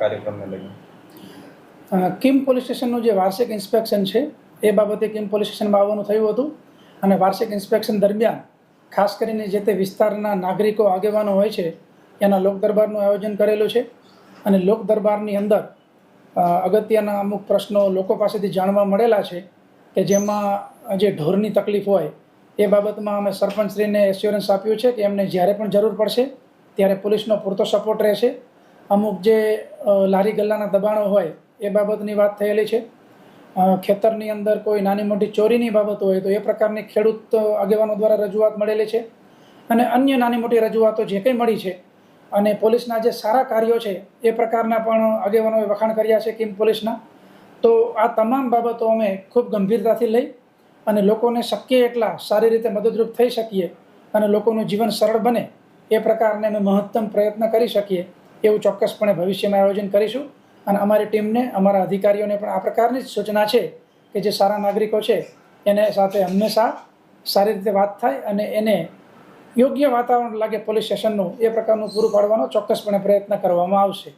કાર્યક્રમને લઈને? Kim police સ્ટેશનનું જે વાર્ષિક ઇન્સ્પેક્શન છે, એ બાબતે કિમ પોલીસ સ્ટેશનમાં આવવાનું થયું હતું. અને વાર્ષિક ઇન્સ્પેક્શન દરમિયાન, ખાસ કરીને જે તે વિસ્તારના નાગરિકો આગેવાનો હોય છે, એના લોક દરબારનું આયોજન કરેલું છે. અને લોક દરબારની અંદર અગત્યના અમુક પ્રશ્નો લોકો પાસેથી જાણવા મળેલા છે કે જેમાં જે ઢોરની તકલીફ હોય, એ બાબતમાં અમે સરપંચશ્રીને એશ્યોરન્સ આપ્યું છે કે એમને જ્યારે પણ જરૂર પડશે, ત્યારે પોલીસનો પૂરતો સપોર્ટ રહેશે. અમુક જે લારી ગલ્લાના દબાણો હોય એ બાબતની વાત થયેલી છે. ખેતરની અંદર કોઈ નાની મોટી ચોરીની બાબત હોય તો એ પ્રકારની ખેડૂત આગેવાનો દ્વારા રજૂઆત મળેલી છે. અને અન્ય નાની મોટી રજૂઆતો જે કંઈ મળી છે અને પોલીસના જે સારા કાર્યો છે એ પ્રકારના પણ આગેવાનોએ વખાણ કર્યા છે કિમ પોલીસના. તો આ તમામ બાબતો અમે ખૂબ ગંભીરતાથી લઈ અને લોકોને શક્ય એટલા સારી રીતે મદદરૂપ થઈ શકીએ અને લોકોનું જીવન સરળ બને એ પ્રકારને અમે મહત્તમ પ્રયત્ન કરી શકીએ. એવું ચોક્કસપણે ભવિષ્યમાં આયોજન કરીશું. અને અમારી ટીમને, અમારા અધિકારીઓને પણ આ પ્રકારની જ સૂચના છે કે જે સારા નાગરિકો છે, એને સાથે હંમેશા સારી રીતે વાત થાય અને એને યોગ્ય વાતાવરણ લાગે પોલીસ સ્ટેશનનું, એ પ્રકારનું પૂરું પાડવાનો ચોક્કસપણે પ્રયત્ન કરવામાં આવશે.